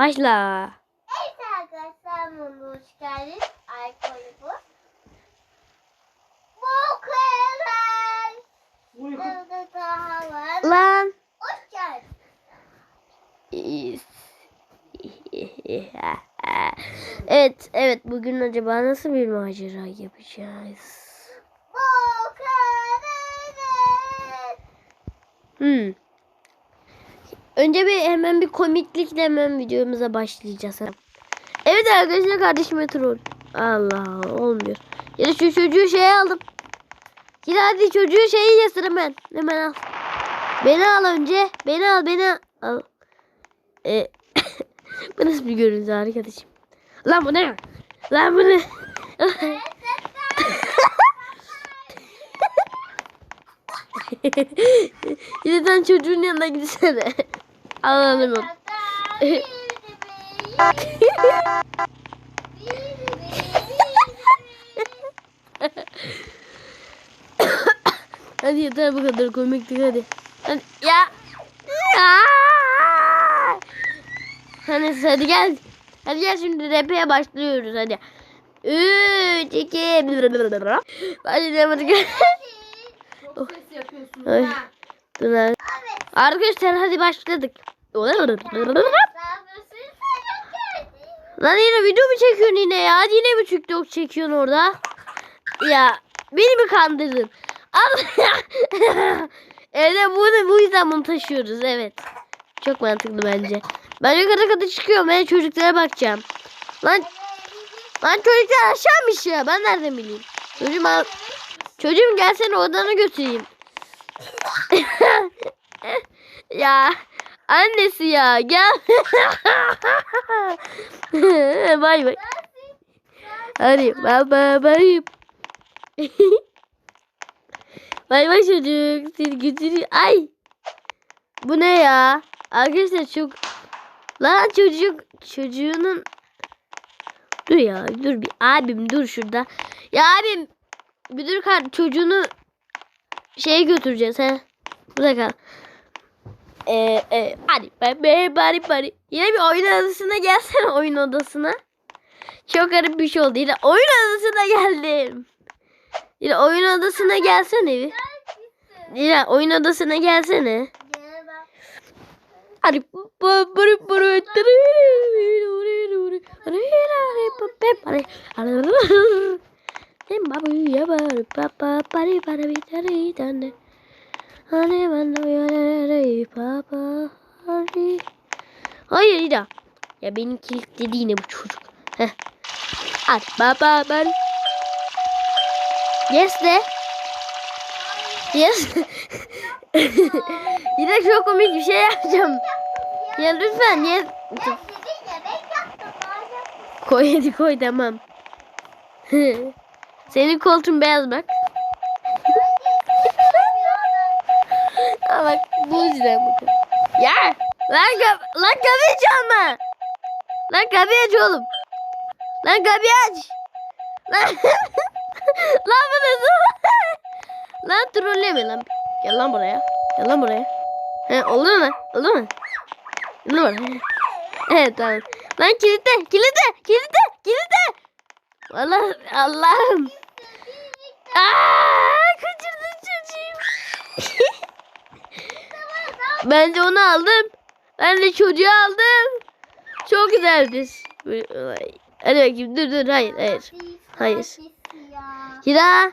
Başla. Evet arkadaşlar bunu hoş geldiniz. Alkolü bu. Bu kıyılar. Burada daha var. Lan. Hoş geldin. Evet, evet. Bugün acaba nasıl bir macera yapacağız? Bu kıyılar. Hmm. Önce bir hemen bir komiklikle hemen videomuza başlayacağız. Evet arkadaşlar kardeşime troll. Allah olmuyor. Ya şu çocuğu şey aldım. Yine hadi çocuğu şeyi yasır hemen. Hemen al. Beni al önce. Beni al beni al. E, bu nasıl bir görüntü arkadaşım? Lan bu ne? Lan bu ne? Yine sen çocuğun yanına gitsene. Alalım. Hadi yeter bu kadar komiklik hadi. Hadi ya. Hani hadi gel. Hadi gel şimdi rap'e başlıyoruz hadi. 3 2 Başlayalım hadi. Çok ses yapıyorsun. Ay. ha. Dur. Arkadaşlar hadi başladık. Lan yine video mu çekiyorsun yine ya? Yine mi TikTok çekiyorsun orada? Ya beni mi kandırdın? Evet bunu bu yüzden bunu taşıyoruz evet. Çok mantıklı bence. Ben yukarı kadar çıkıyorum ben çocuklara bakacağım. Lan lan çocuklar aşağımış ya ben nereden bileyim? Çocuğum. Çocuğum gelsene odana götüreyim. ya annesi ya gel. bay bay. Hadi bay bay. bay bay çocuk. Seni götürüyor. Ay. Bu ne ya? Arkadaşlar çok. Lan çocuk çocuğunun Dur ya dur bir abim dur şurada. Ya abim bir dur kar çocuğunu şeye götüreceğiz he. Burada kal. Ee, e, hadi bari bari bari. Yine bir oyun odasına gelsene oyun odasına. Çok garip bir şey oldu. Yine oyun odasına geldim. Yine oyun odasına gelsene. Yine oyun odasına gelsene. Hadi bari bari bari Hani ben de papa hani. Hayır İda. Ya benim kilitledi yine bu çocuk. Heh. Hadi baba ben. Yes de. Yes. yine çok komik bir şey yapacağım. Ya lütfen yes. Koy hadi koy tamam. Senin koltuğun beyaz bak. 100 lira mı? Ya lan kap lan kapıyı çalma. Lan kapıyı aç oğlum. Lan kapıyı aç. Lan lan bu nasıl? lan trolleme lan. Gel lan buraya. Gel lan buraya. He oldu mu? Oldu mu? Oldu mu? evet tamam. Lan kilitle, kilitle, kilitle, kilitle. Allah Allah'ım. Aa, kaçırdın çocuğum. Ben de onu aldım. Ben de çocuğu aldım. Çok güzeldir. Hadi dur dur hayır hayır. Hayır. Hira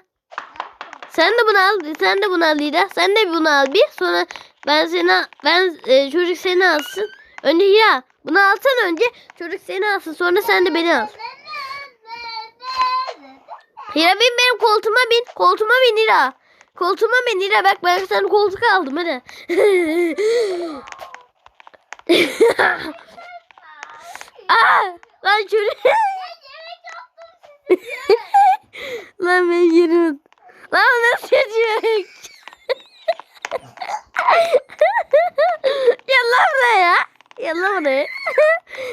sen de bunu al. Sen de bunu al Hira. Sen de bunu al bir. Sonra ben seni ben e, çocuk seni alsın. Önce Hira bunu alsan önce çocuk seni alsın. Sonra sen de beni al. Hira bin benim koltuğuma bin. Koltuğuma bin Hira. Koltuğuma bin Hira. Bak ben sana koltuk aldım hadi. Aa, lan çocuk. lan ben yerim. Lan nasıl? Gel lan buraya. Gel lan buraya.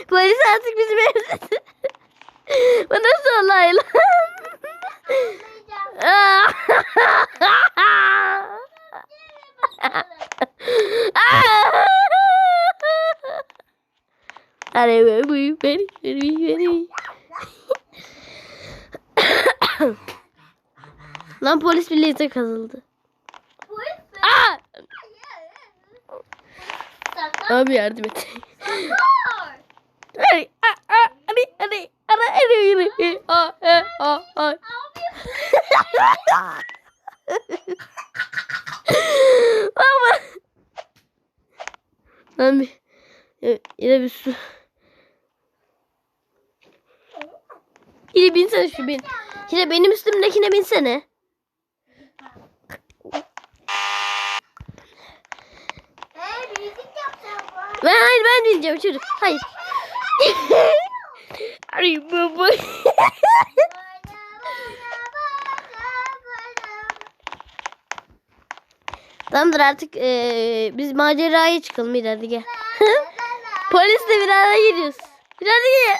Polis artık bizim evde. Bu nasıl olay lan? Araba beni beni beni beni. Lan polis birliğe kazıldı. Polis mi? Aa! Abi yardım et. Hadi, a- a- hadi, hadi, hadi, hadi, hadi. Aa, e, aa, aa. Baba. Lan bir, e, yine bir su. Yine binsene şu bin. Yine benim üstümdekine binsene. Ben hayır ben bineceğim çocuk. Hayır. Ay baba. Tamamdır artık eee, biz maceraya çıkalım hadi gel. Polisle bir araya gidiyoruz. Bir gel.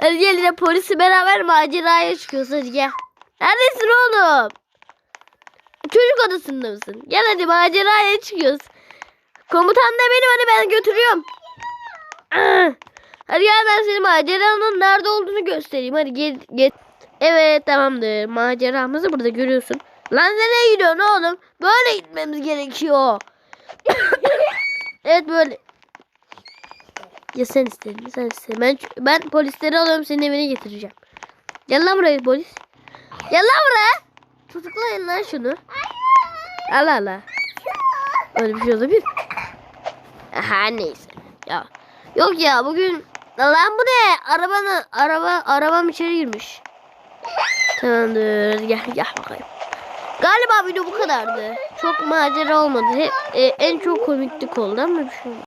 Hadi gel yine polisi beraber maceraya çıkıyoruz hadi gel. Neredesin oğlum? Çocuk odasında mısın? Gel hadi maceraya çıkıyoruz. Komutan da benim hadi ben götürüyorum. Hadi gel ben seni maceranın nerede olduğunu göstereyim. Hadi gel, gel. Evet tamamdır. Maceramızı burada görüyorsun. Lan nereye gidiyorsun oğlum? Böyle gitmemiz gerekiyor. evet böyle. Ya sen istedin sen istedin. Ben, ben polisleri alıyorum senin evine getireceğim. Gel lan buraya polis. Gel lan buraya. Tutuklayın lan şunu. Allah Allah. Öyle bir şey olabilir. Aha neyse. Ya. Yok ya bugün lan bu ne? Arabanın araba arabam içeri girmiş. Tamamdır. Gel gel bakayım. Galiba video bu kadardı. Çok macera olmadı. Hep, e, en çok komiklik oldu ama bir şey.